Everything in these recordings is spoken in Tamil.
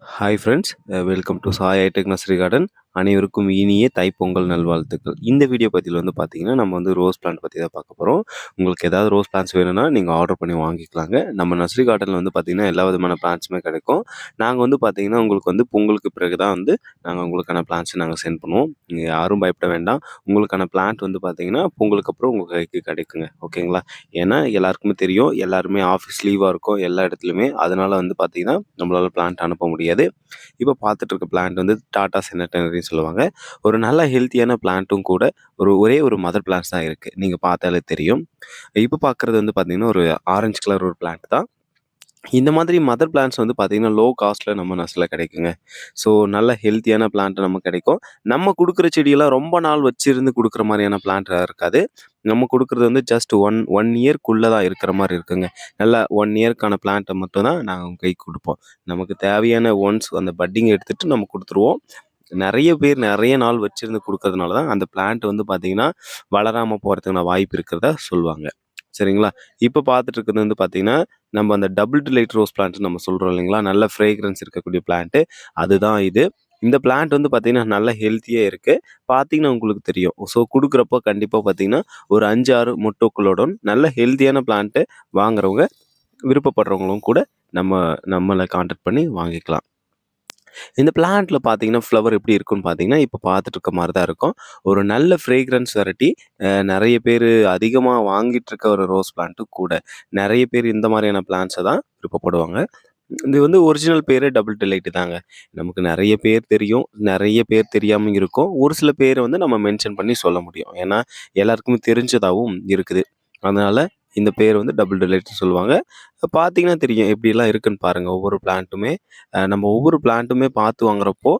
Hi friends, uh, welcome to Sai Tech Nursery Garden. அனைவருக்கும் இனிய தைப்பொங்கல் நல்வாழ்த்துக்கள். இந்த வீடியோ பற்றியில் வந்து பார்த்தீங்கன்னா நம்ம வந்து ரோஸ் பிளான்ட் பற்றி தான் பார்க்க போகிறோம் உங்களுக்கு ஏதாவது ரோஸ் பிளான்ஸ் வேணும்னா நீங்கள் ஆர்டர் பண்ணி வாங்கிக்கலாங்க. நம்ம நர்சரி கார்டனில் வந்து பார்த்தீங்கன்னா எல்லா விதமான பிளான்ஸுமே கிடைக்கும். நாங்கள் வந்து பார்த்தீங்கன்னா உங்களுக்கு வந்து பொங்கலுக்கு பிறகு தான் வந்து நாங்கள் உங்களுக்கான பிளான்ஸை நாங்கள் சென்ட் பண்ணுவோம். நீங்கள் யாரும் பயப்பட வேண்டாம். உங்களுக்கான பிளான்ட் வந்து பார்த்தீங்கன்னா பொங்கலுக்கு அப்புறம் உங்கள் கைக்கு கிடைக்குங்க. ஓகேங்களா? ஏன்னா எல்லாருக்குமே தெரியும். எல்லாருமே ஆஃபீஸ் லீவாக இருக்கும். எல்லா இடத்துலையுமே. அதனால் வந்து பார்த்தீங்கன்னா நம்மளால் பிளான்ட் அனுப்ப முடியாது. இப்போ பார்த்துட்டு இருக்க பிளான்ட் வந்து டாடா சொல்லுவாங்க. ஒரு நல்ல ஹெல்த்தியான பிளான்ட்டும் கூட ஒரு ஒரே ஒரு மதர் பிளான்ட்ஸ் தான் இருக்குது நீங்கள் பார்த்தாலே தெரியும். இப்போ பார்க்குறது வந்து பார்த்திங்கன்னா ஒரு ஆரஞ்சு கலர் ஒரு பிளான்ட் தான். இந்த மாதிரி மதர் பிளான்ட்ஸ் வந்து பார்த்தீங்கன்னா லோ காஸ்ட்டில் நம்ம நர்ஸில் கிடைக்குங்க. ஸோ நல்ல ஹெல்த்தியான பிளான்ட் நமக்கு கிடைக்கும். நம்ம கொடுக்குற செடியெல்லாம் ரொம்ப நாள் வச்சிருந்து கொடுக்குற மாதிரியான பிளான்ட் இருக்காது. நம்ம கொடுக்குறது வந்து ஜஸ்ட் ஒன் ஒன் இயர்க்குள்ளே தான் இருக்கிற மாதிரி இருக்குங்க. நல்லா ஒன் இயர்க்கான பிளான்ட்டை மட்டும் தான் நாங்கள் கை கொடுப்போம். நமக்கு தேவையான ஒன்ஸ் அந்த பட்டிங் எடுத்துகிட்டு நம்ம கொடுத்துருவோம். நிறைய பேர் நிறைய நாள் வச்சிருந்து கொடுக்கறதுனால தான் அந்த பிளான்ட் வந்து பார்த்தீங்கன்னா வளராமல் போகிறதுக்கான வாய்ப்பு இருக்கிறதா சொல்லுவாங்க. சரிங்களா? இப்போ பார்த்துட்டு இருக்கிறது வந்து பார்த்தீங்கன்னா நம்ம அந்த டபுள் டிலைட் ரோஸ் பிளான்ட் நம்ம சொல்கிறோம் இல்லைங்களா? நல்ல ஃப்ரேக்ரன்ஸ் இருக்கக்கூடிய பிளான்ட்டு அதுதான் இது. இந்த பிளான்ட் வந்து பார்த்தீங்கன்னா நல்ல ஹெல்த்தியாக இருக்குது பார்த்தீங்கன்னா உங்களுக்கு தெரியும். ஸோ கொடுக்குறப்போ கண்டிப்பாக பார்த்தீங்கன்னா ஒரு அஞ்சு ஆறு முட்டோக்களோட நல்ல ஹெல்த்தியான பிளான்ட்டு வாங்குறவங்க விருப்பப்படுறவங்களும் கூட நம்ம நம்மளை கான்டாக்ட் பண்ணி வாங்கிக்கலாம். இந்த பிளான்ட்டில் பார்த்தீங்கன்னா ஃப்ளவர் எப்படி இருக்குன்னு பார்த்தீங்கன்னா இப்போ பார்த்துட்டு இருக்க மாதிரி தான் இருக்கும். ஒரு நல்ல ஃப்ரேக்ரன்ஸ் வெரைட்டி நிறைய பேர் அதிகமாக வாங்கிட்டு இருக்க ஒரு ரோஸ் பிளான்ட்டும் கூட. நிறைய பேர் இந்த மாதிரியான பிளான்ஸை தான் விருப்பப்படுவாங்க. இது வந்து ஒரிஜினல் பேர் டபுள் டிலைட்டு தாங்க. நமக்கு நிறைய பேர் தெரியும். நிறைய பேர் தெரியாமல் இருக்கும். ஒரு சில பேரை வந்து நம்ம மென்ஷன் பண்ணி சொல்ல முடியும். ஏன்னா எல்லாருக்குமே தெரிஞ்சதாகவும் இருக்குது. அதனால் இந்த பேர் வந்து டபுள் டிலைட்னு சொல்லுவாங்க. பார்த்தீங்கன்னா தெரியும் எப்படிலாம் இருக்குன்னு பாருங்கள் ஒவ்வொரு பிளான்ட்டுமே நம்ம ஒவ்வொரு பிளான்ட்டுமே பார்த்து வாங்குறப்போ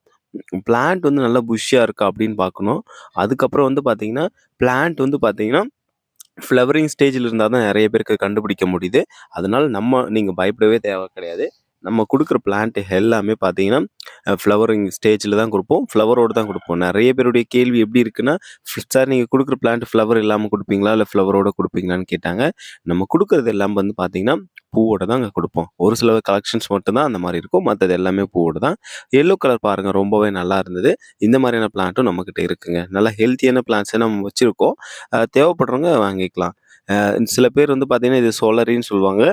பிளான்ட் வந்து நல்லா புஷ்ஷாக இருக்கா அப்படின்னு பார்க்கணும். அதுக்கப்புறம் வந்து பார்த்தீங்கன்னா பிளான்ட் வந்து பார்த்தீங்கன்னா ஃப்ளவரிங் ஸ்டேஜில் இருந்தால் தான் நிறைய பேருக்கு கண்டுபிடிக்க முடியுது. அதனால் நம்ம நீங்கள் பயப்படவே தேவை கிடையாது. நம்ம கொடுக்குற பிளான்ட் எல்லாமே பார்த்தீங்கன்னா ஃப்ளவரிங் ஸ்டேஜில் தான் கொடுப்போம். ஃப்ளவரோடு தான் கொடுப்போம். நிறைய பேருடைய கேள்வி எப்படி இருக்குன்னா சார் நீங்கள் கொடுக்குற பிளான்ட் ஃப்ளவர் இல்லாமல் கொடுப்பீங்களா? இல்லை ஃப்ளவரோட கொடுப்பீங்களான்னு கேட்டாங்க. நம்ம கொடுக்குறது எல்லாம் வந்து பார்த்தீங்கன்னா பூவோட தான் அங்கே கொடுப்போம். ஒரு சில கலெக்ஷன்ஸ் மட்டும்தான் அந்த மாதிரி இருக்கும். மற்றது எல்லாமே பூவோட தான். எல்லோ கலர் பாருங்கள் ரொம்பவே நல்லா இருந்தது. இந்த மாதிரியான பிளான்ட்டும் நம்மக்கிட்ட இருக்குங்க. நல்லா ஹெல்த்தியான பிளான்ட்ஸை நம்ம வச்சுருக்கோம். தேவைப்படுறவங்க வாங்கிக்கலாம். சில பேர் வந்து பார்த்திங்கன்னா இது சோலரின்னு சொல்லுவாங்க.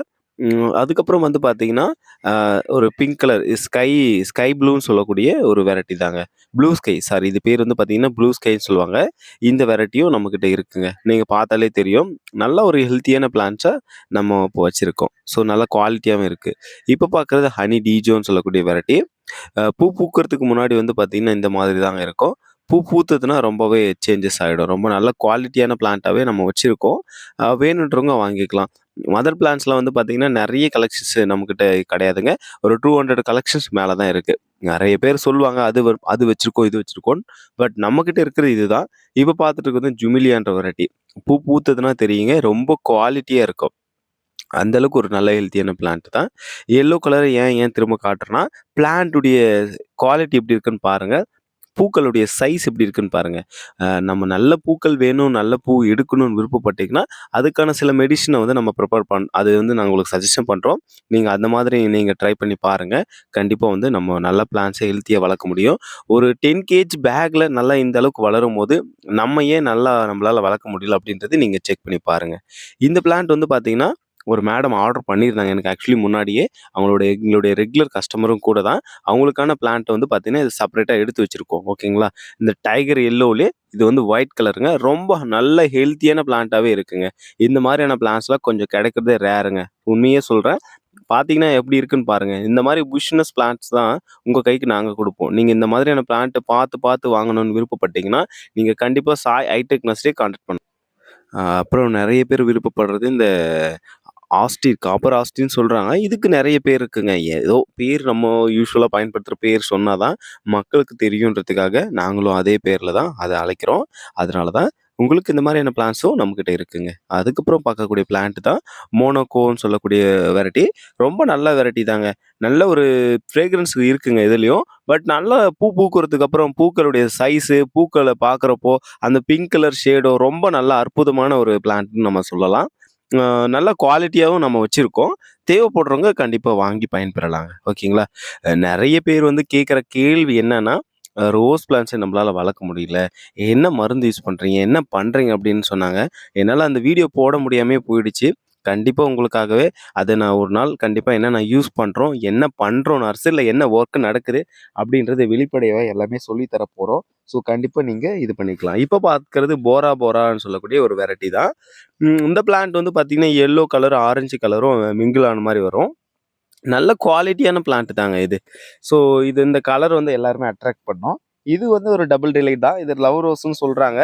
அதுக்கப்புறம் வந்து பார்த்தீங்கன்னா, ஒரு பிங்க் கலர் ஸ்கை ஸ்கை ப்ளூன்னு சொல்லக்கூடிய ஒரு வெரைட்டி தாங்க. ப்ளூ ஸ்கை சாரி இது பேர் வந்து பார்த்தீங்கன்னா, ப்ளூ ஸ்கைன்னு சொல்லுவாங்க. இந்த வெரைட்டியும் நம்மக்கிட்ட இருக்குங்க. நீங்கள் பார்த்தாலே தெரியும். நல்ல ஒரு ஹெல்த்தியான பிளான்ட்ஸா நம்ம இப்போ வச்சுருக்கோம் ஸோ நல்ல குவாலிட்டியாகவும் இருக்குது இப்போ பார்க்குறது ஹனி டீஜோன்னு சொல்லக்கூடிய வெரைட்டி. பூ பூக்கிறதுக்கு முன்னாடி வந்து பார்த்திங்கன்னா இந்த மாதிரி தாங்க இருக்கும். பூ பூத்ததுன்னா ரொம்பவே சேஞ்சஸ் ஆகிடும் ரொம்ப நல்ல குவாலிட்டியான பிளான்ட்டாகவே நம்ம வச்சுருக்கோம். வேணுன்றவங்க வாங்கிக்கலாம். மதர் பிளான்ஸில் வந்து பார்த்திங்கன்னா நிறைய கலெக்ஷன்ஸ் நம்மக்கிட்ட கிடையாதுங்க. ஒரு டூ ஹண்ட்ரட் கலெக்ஷன்ஸ் மேலே தான் இருக்குது நிறைய பேர் சொல்லுவாங்க அது அது வச்சுருக்கோம் இது வச்சுருக்கோம் பட் நம்மக்கிட்ட இருக்கிறது இதுதான். இப்போ பார்த்துட்டு இருக்கிறது ஜுமிலியான்ற வெரைட்டி. பூ பூத்ததுன்னா தெரியுங்க ரொம்ப குவாலிட்டியாக இருக்கும். அந்த அளவுக்கு ஒரு நல்ல ஹெல்த்தியான பிளான்ட் தான். எல்லோ கலர் ஏன் ஏன் திரும்ப காட்டுறேன்னா பிளான்ட்டுடைய குவாலிட்டி எப்படி இருக்குன்னு பாருங்கள் பூக்களுடைய சைஸ் எப்படி இருக்குன்னு பாருங்கள் நம்ம நல்ல பூக்கள் வேணும் நல்ல பூ எடுக்கணும்னு விருப்பப்பட்டீங்கன்னா அதுக்கான சில மெடிஷனை வந்து நம்ம ப்ரிப்பேர் பண் அது வந்து நாங்கள் உங்களுக்கு சஜஷன் பண்ணுறோம் நீங்கள் அந்த மாதிரி நீங்கள் ட்ரை பண்ணி பாருங்கள் கண்டிப்பாக வந்து நம்ம நல்ல பிளான்ஸை ஹெல்த்தியாக வளர்க்க முடியும். ஒரு டென் கேஜ் பேக்கில் நல்லா இந்த அளவுக்கு வளரும் போது நம்ம ஏன் நல்லா நம்மளால் வளர்க்க முடியல அப்படின்றது நீங்கள் செக் பண்ணி பாருங்கள் இந்த பிளான்ட் வந்து பார்த்தீங்கன்னா ஒரு மேடம் ஆர்டர் பண்ணியிருந்தாங்க. எனக்கு ஆக்சுவலி முன்னாடியே அவங்களுடைய எங்களுடைய ரெகுலர் கஸ்டமரும் கூட தான் அவங்களுக்கான பிளான்ட்டை வந்து பார்த்தீங்கன்னா இது செப்பரேட்டாக எடுத்து வச்சுருக்கோம். ஓகேங்களா இந்த டைகர் எல்லோவிலே இது வந்து ஒயிட் கலருங்க ரொம்ப நல்ல ஹெல்த்தியான பிளான்ட்டாகவே இருக்குங்க. இந்த மாதிரியான பிளான்ஸ்லாம் கொஞ்சம் கிடைக்கிறதே ரேருங்க உண்மையே சொல்கிறேன் பார்த்தீங்கன்னா எப்படி இருக்குன்னு பாருங்கள் இந்த மாதிரி புஷ்னஸ் பிளான்ட்ஸ் தான் உங்கள் கைக்கு நாங்கள் கொடுப்போம். நீங்கள் இந்த மாதிரியான பிளான்ட்டை பார்த்து பார்த்து வாங்கணும்னு விருப்பப்பட்டீங்கன்னா நீங்கள் கண்டிப்பாக சாய் ஹைடெக் நர்ஸ்டே கான்டாக்ட் பண்ணணும் அப்புறம் நிறைய பேர் விருப்பப்படுறது இந்த ஆஸ்டின் காப்பர் ஆஸ்டின்னு சொல்கிறாங்க இதுக்கு நிறைய பேர் இருக்குங்க. ஏதோ பேர் நம்ம யூஸ்வலாக பயன்படுத்துகிற பேர் சொன்னால் தான் மக்களுக்கு தெரியுன்றதுக்காக நாங்களும் அதே பேரில் தான் அதை அழைக்கிறோம். அதனால தான் உங்களுக்கு இந்த மாதிரியான பிளான்ஸும் நம்மக்கிட்ட இருக்குங்க. அதுக்கப்புறம் பார்க்கக்கூடிய பிளான்ட் தான் மோனோகோன்னு சொல்லக்கூடிய வெரைட்டி ரொம்ப நல்ல வெரைட்டி தாங்க. நல்ல ஒரு ஃப்ரேக்ரன்ஸ் இருக்குங்க இதுலேயும். பட் நல்லா பூ பூக்கிறதுக்கு அப்புறம் பூக்களுடைய சைஸு பூக்களை பார்க்குறப்போ அந்த பிங்க் கலர் ஷேடோ ரொம்ப நல்ல அற்புதமான ஒரு பிளான்ட்னு நம்ம சொல்லலாம். நல்ல குவாலிட்டியாகவும் நம்ம வச்சுருக்கோம் தேவைப்படுறவங்க கண்டிப்பாக வாங்கி பயன்பெறலாங்க. ஓகேங்களா? நிறைய பேர் வந்து கேட்குற கேள்வி என்னென்னா ரோஸ் பிளான்ஸை நம்மளால் வளர்க்க முடியல. என்ன மருந்து யூஸ் பண்ணுறீங்க என்ன பண்ணுறீங்க அப்படின்னு சொன்னாங்க. என்னால் அந்த வீடியோ போட முடியாமே போயிடுச்சு. கண்டிப்பாக உங்களுக்காகவே அதை நான் ஒரு நாள் கண்டிப்பாக என்ன நான் யூஸ் பண்ணுறோம் என்ன பண்ணுறோம் நர்ஸ் இல்லை என்ன ஒர்க் நடக்குது அப்படின்றத வெளிப்படையாக எல்லாமே சொல்லித்தர போகிறோம் ஸோ கண்டிப்பாக நீங்கள் இது பண்ணிக்கலாம். இப்போ பார்க்குறது போரா போரான்னு சொல்லக்கூடிய ஒரு வெரைட்டி தான். இந்த பிளான்ட் வந்து பார்த்திங்கன்னா எல்லோ கலர், ஆரஞ்சு கலரும் மிங்கிளான மாதிரி வரும். நல்ல குவாலிட்டியான பிளான்ட் தாங்க இது. ஸோ இது இந்த கலர் வந்து எல்லாருமே அட்ராக்ட் பண்ணோம் இது வந்து ஒரு டபுள் டிலைட் தான். இது லவ் ரோஸ்ன்னு சொல்கிறாங்க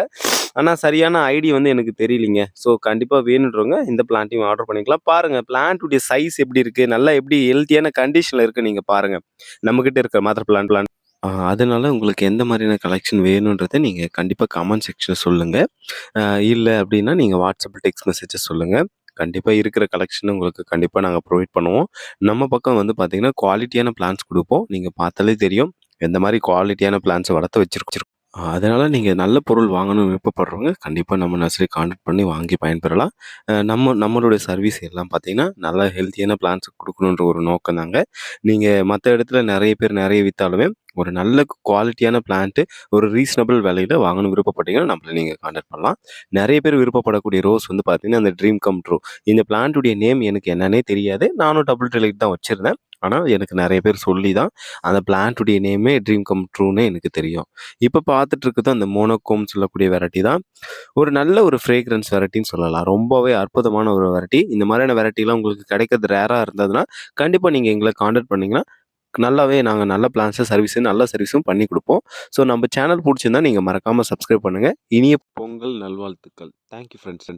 ஆனால் சரியான ஐடி வந்து எனக்கு தெரியலிங்க ஸோ கண்டிப்பாக வேணுன்றவங்க இந்த பிளான்ட்டையும் ஆர்டர் பண்ணிக்கலாம். பாருங்கள் பிளான்ட்டுடைய சைஸ் எப்படி இருக்குது நல்லா எப்படி ஹெல்த்தியான கண்டிஷனில் இருக்குது நீங்கள் பாருங்கள் நம்மக்கிட்ட இருக்கிற மாத்திர பிளான் பிளான் அதனால் அதனால உங்களுக்கு எந்த மாதிரியான கலெக்ஷன் வேணுன்றதை நீங்கள் கண்டிப்பாக கமெண்ட் செக்ஷனில் சொல்லுங்கள் இல்லை அப்படின்னா நீங்கள் வாட்ஸ்அப்பில் டெக்ஸ்ட் மெசேஜஸ் சொல்லுங்கள் கண்டிப்பாக இருக்கிற கலெக்ஷன் உங்களுக்கு கண்டிப்பாக நாங்கள் ப்ரொவைட் பண்ணுவோம். நம்ம பக்கம் வந்து பார்த்திங்கன்னா குவாலிட்டியான பிளான்ஸ் கொடுப்போம் நீங்கள் பார்த்தாலே தெரியும். எந்த மாதிரி குவாலிட்டியான பிளான்ஸை வளர்த்து வச்சிருக்கோம். அதனால் நீங்கள் நல்ல பொருள் வாங்கணும்னு விருப்பப்படுறவங்க, கண்டிப்பாக நம்ம நர்சரி கான்டாக்ட் பண்ணி வாங்கி பயன்பெறலாம். நம்ம நம்மளுடைய சர்வீஸ் எல்லாம் பார்த்தீங்கன்னா, நல்ல ஹெல்த்தியான பிளான்ஸ் கொடுக்கணுன்ற ஒரு நோக்கம் தாங்க. நீங்கள் மற்ற இடத்துல நிறைய பேர் நிறைய விற்றாலுமே ஒரு நல்ல குவாலிட்டியான பிளான்ட்டு ஒரு ரீசனபிள் விலையில் வாங்கணும் விருப்பப்பட்டீங்கன்னா, நம்மள நீங்கள் கான்டாக்ட் பண்ணலாம். நிறைய பேர் விருப்பப்படக்கூடிய ரோஸ் வந்து பார்த்தீங்கன்னா, அந்த ட்ரீம் கம் ட்ரூ. இந்த பிளான்ட்டுடைய நேம் எனக்கு என்னன்னே தெரியாது. நானும் டபுள் டிலைட் தான் வச்சுருந்தேன் ஆனால் எனக்கு நிறைய பேர் சொல்லி தான் அந்த பிளான்ட்டுடைய நேமே ட்ரீம் கம் ட்ரூன்னு எனக்கு தெரியும். இப்போ பார்த்துட்டு இருக்குது அந்த மோனோகோம் சொல்லக்கூடிய வெரைட்டி தான். ஒரு நல்ல ஒரு ஃப்ரேக்ரன்ஸ் வெரைட்டின்னு சொல்லலாம். ரொம்பவே அற்புதமான ஒரு வெரைட்டி. இந்த மாதிரியான வெரைட்டிலாம் உங்களுக்கு கிடைக்கிறது ரேராக இருந்ததுன்னா, கண்டிப்பாக நீங்கள் எங்களை காண்டாக்ட் பண்ணீங்கன்னா, நல்லாவே நாங்கள் நல்ல பிளான்ஸை சர்வீஸு நல்ல சர்வீஸும் பண்ணி கொடுப்போம் ஸோ நம்ம சேனல் பிடிச்சிருந்தா நீங்கள் மறக்காமல் சப்ஸ்கிரைப் பண்ணுங்கள் இனிய பொங்கல் நல்வாழ்த்துக்கள். Thank you friends